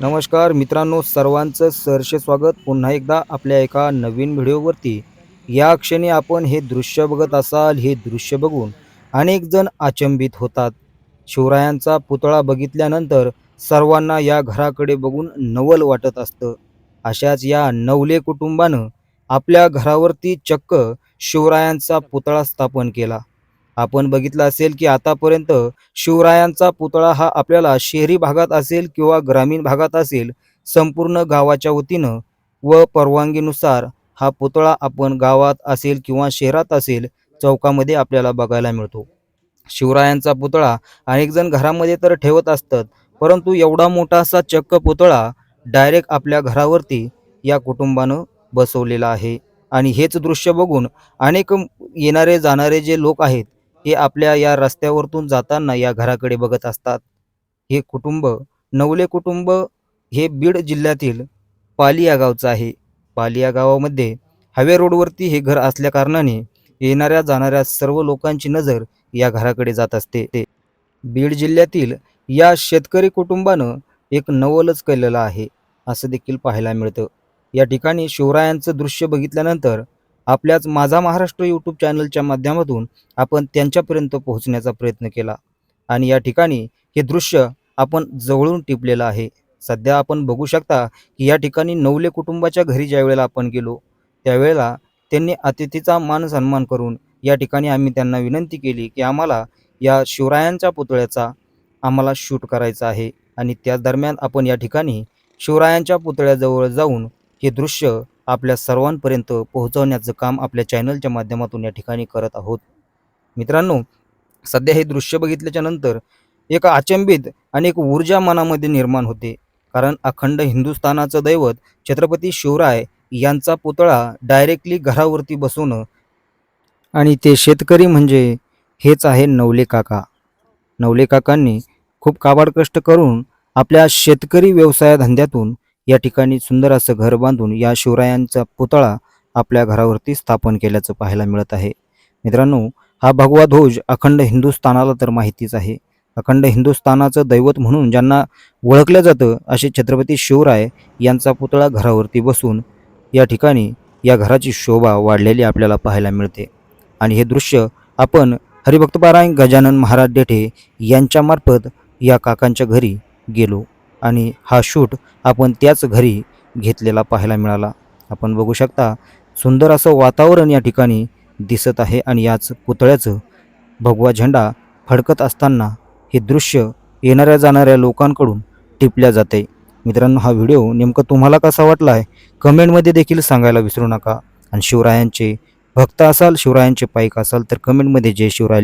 नमस्कार मित्रांनो सर्वांचं सहर्ष स्वागत. पुन्हा एकदा आपल्या एका नवीन व्हिडिओवरती. या क्षणी आपण हे दृश्य बघत असाल हे दृश्य बघून अनेक जण अचंबित होतात. शिवरायांचा पुतळा बघितल्यानंतर सर्वांना या घराकडे बघून नवल वाटत असतं. अशाच या नवले कुटुंबानं आपल्या घरावरती चक्क शिवरायांचा पुतळा स्थापन केला. आपण बघितलं असेल की आतापर्यंत शिवरायांचा पुतळा हा आपल्याला शहरी भागात असेल किंवा ग्रामीण भागात असेल संपूर्ण गावाच्या वतीनं व परवानगीनुसार हा पुतळा आपण गावात असेल किंवा शहरात असेल चौकामध्ये आपल्याला बघायला मिळतो. शिवरायांचा पुतळा अनेकजण घरामध्ये तर ठेवत असतात परंतु एवढा मोठा असा चक्क पुतळा डायरेक्ट आपल्या घरावरती या कुटुंबानं बसवलेला आहे. आणि हेच दृश्य बघून अनेक येणारे जाणारे जे लोक आहेत हे आपल्या या रस्त्यावरतून जाताना या घराकडे बघत असतात. हे कुटुंब नवले कुटुंब हे बीड जिल्ह्यातील पाली या गावचं आहे. पाली या गावामध्ये हायवे रोडवरती हे घर असल्याकारणाने येणाऱ्या जाणाऱ्या सर्व लोकांची नजर या घराकडे जात असते. ते बीड जिल्ह्यातील या शेतकरी कुटुंबानं एक नवलच केलेलं आहे. असं देखील पाहायला मिळतं. या ठिकाणी शिवरायांचं दृश्य बघितल्यानंतर आपल्याच माझा महाराष्ट्र यूट्यूब चॅनलच्या माध्यमातून आपण त्यांच्यापर्यंत पोहोचण्याचा प्रयत्न केला. आणि या ठिकाणी हे दृश्य आपण जवळून टिपलेलं आहे. सध्या आपण बघू शकता की या ठिकाणी नवले कुटुंबाच्या घरी ज्यावेळेला आपण गेलो त्यावेळेला त्यांनी अतिथीचा मान सन्मान करून या ठिकाणी आम्ही त्यांना विनंती केली की आम्हाला या शिवरायांच्या पुतळ्याचा आम्हाला शूट करायचा आहे. आणि त्या दरम्यान आपण या ठिकाणी शिवरायांच्या पुतळ्याजवळ जाऊन हे दृश्य आपल्या सर्वांपर्यंत पोहोचवण्याचं काम आपल्या चॅनलच्या माध्यमातून या ठिकाणी करत आहोत. मित्रांनो सध्या हे दृश्य बघितल्याच्या नंतर एक अचंबित आणि एक ऊर्जा मनामध्ये निर्माण होते. कारण अखंड हिंदुस्थानाचं दैवत छत्रपती शिवराय यांचा पुतळा डायरेक्टली घरावरती बसवणं आणि ते शेतकरी म्हणजे हेच आहे नवले काका. नवले काकांनी खूप काबाड कष्ट करून आपल्या शेतकरी व्यवसाय धंद्यातून या ठिकाणी सुंदर असं घर बांधून या शिवरायांचा पुतळा आपल्या घरावरती स्थापन केल्याचं पाहायला मिळत आहे. मित्रांनो हा भगवा ध्वज अखंड हिंदुस्थानाला तर माहितीच आहे. अखंड हिंदुस्थानाचं दैवत म्हणून ज्यांना ओळखलं जातं असे छत्रपती शिवराय यांचा पुतळा घरावरती बसून या ठिकाणी या घराची शोभा वाढलेली आपल्याला पाहायला मिळते. आणि हे दृश्य आपण हरिभक्तपारायण गजानन महाराज डेठे यांच्यामार्फत या काकांच्या घरी गेलो. आणि हा शूट आपण त्याच घरी घेतलेला पाहायला मिळाला. आपण बघू शकता सुंदर असं वातावरण या ठिकाणी दिसत आहे आणि याच पुतळ्याचं भगवा झेंडा फडकत असताना हे दृश्य येणाऱ्या जाणाऱ्या लोकांकडून टिपल्या जाते. मित्रांनो हा व्हिडिओ नेमकं तुम्हाला कसा वाटला आहे कमेंटमध्ये देखील सांगायला विसरू नका. आणि शिवरायांचे भक्त असाल शिवरायांचे पाईक असाल तर कमेंटमध्ये जय शिवराय